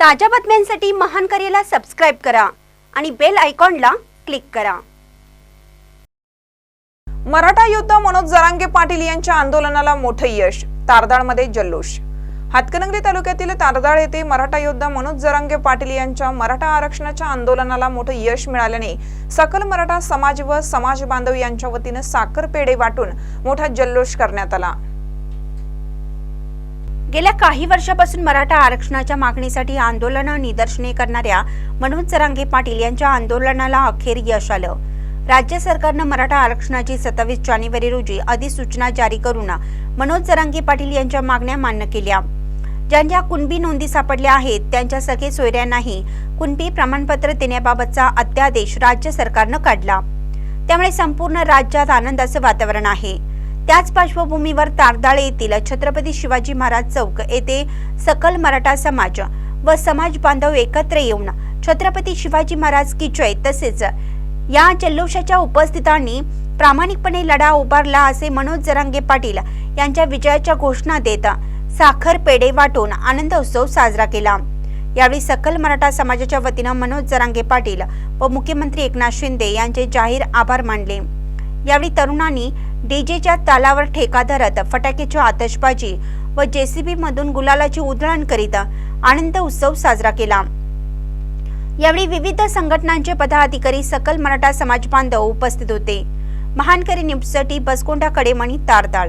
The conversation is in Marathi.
ताज्या बातम्यांसाठी महान करेला सबस्क्राईब करा आणि बेल आयकॉनला क्लिक करा. मराठा योद्धा मनोज जरांगे पाटील यांच्या आंदोलनाला मोठं यश तारदाळमध्ये जल्लोष. हातकणंगले तालुक्यातील तारदाळ येथे मराठा योद्धा मनोज जरांगे पाटील यांच्या मराठा आरक्षणाच्या आंदोलनाला मोठं यश मिळाल्याने सकल मराठा समाज व समाज बांधव यांच्या वतीनं साखर पेढे वाटून मोठा जल्लोष करण्यात आला. गेल्या काही वर्षापासून मराठा आरक्षणाच्या मागणीसाठी आंदोलनं निदर्शने करणाऱ्या मनोज सरांगे पाटील यांच्या आंदोलनाला अखेर यश आलं. राज्य सरकारनं मराठा आरक्षणाची सत्तावीस जानेवारी रोजी अधिसूचना जारी करून मनोज जरांगे पाटील यांच्या मागण्या मान्य केल्या. ज्यांच्या कुणबी नोंदी सापडल्या आहेत त्यांच्या सखे सोयऱ्यांनाही कुणबी प्रमाणपत्र देण्याबाबतचा अध्यादेश राज्य सरकारनं काढला. त्यामुळे संपूर्ण राज्यात आनंदाचं वातावरण आहे. त्याच पार्श्वभूमीवर तारदाळे येथील छत्रपती शिवाजी महाराज चौक येथे सकल मराठा समाज व समाज बांधव एकत्र येऊन छत्रपती शिवाजी महाराज की जय तसेच या जल्लोषाच्या उपस्थितांनी प्रामाणिकपणे लढा उभारला असे मनोज जरांगे पाटील यांच्या विजयाच्या घोषणा देत साखर पेढे वाटून आनंद उत्सव साजरा केला. यावेळी सकल मराठा समाजाच्या वतीनं मनोज जरांगे पाटील व मुख्यमंत्री एकनाथ शिंदे यांचे जाहीर आभार मानले. यावेळी तरुणांनी डीजेच्या तालावर ठेका धरत फटाक्याची आतषबाजी व जेसीबी मधून गुलालाची उधळण करीत आनंद उत्सव साजरा केला. यावेळी विविध संघटनांचे पदाधिकारी सकल मराठा समाज बांधव उपस्थित होते. महानकरी निपसटी बसकोंडा कडेमणी तारदाळ